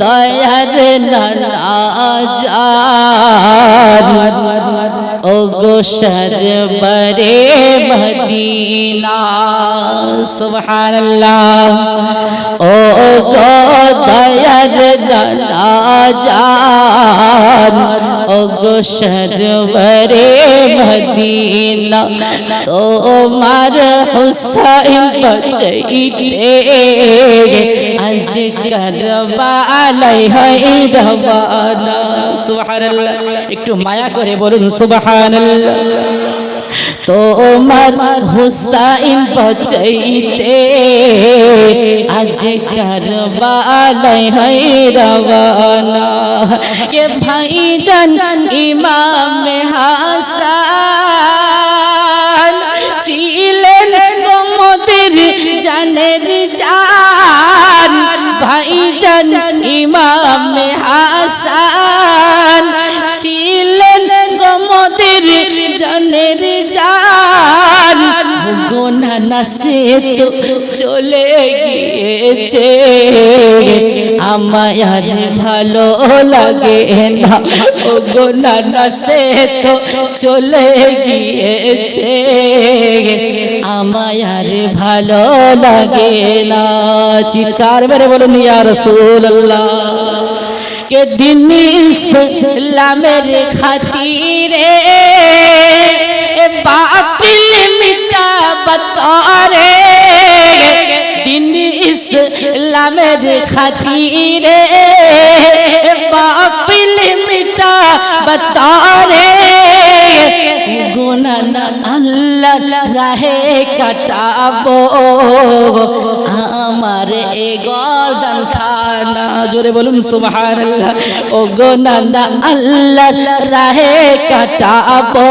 দয়ার নাজার ও গো সরবরে মদিনা সুবহানাল্লাহ। ও গো দয়ার নাজার ও গো সরবরে মদিনা তোমার হুসাইন বচাইতে আজ করবালাই হয় রবানা সুবহানাল্লাহ একটু মায়া করে বলুন সুবহানাল্লাহ। তোমার হুসাইন বচাইতে আজ করবালাই হয় রবানা এ ভাইজান ইমাম হাসান ছিলেন মোদের জানের জান। ভাইজান ইমাম হাসান ছিলেন মোদের জানের জান গোনা না সে তো চলে গিয়েছে। আমায় আর ভালো লাগে না ও গোনা না, সে তো চলে গিয়েছে। আমায় আর ভালো লাগে না, চিৎকার মেরে বলুন ইয়া রাসূলুল্লাহ। के दिन सुला मेरे खातीरे बातिल मिटा बतौरे। दिन ला मेरे खातीरे बातिल मिटा बतौरे। রাহে কাটাবো। আমার এ গর্দান খানা, জোরে বলুন সুবহানাল্লাহ। ও গুনা না আল্লাহ, রাহে কাটাবো।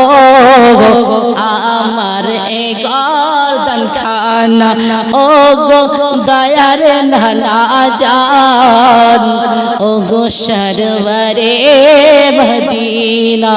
আমার এ গর্দান খানা ও গো দয়ার নানা জান। ও গো সরবরে মদিনা।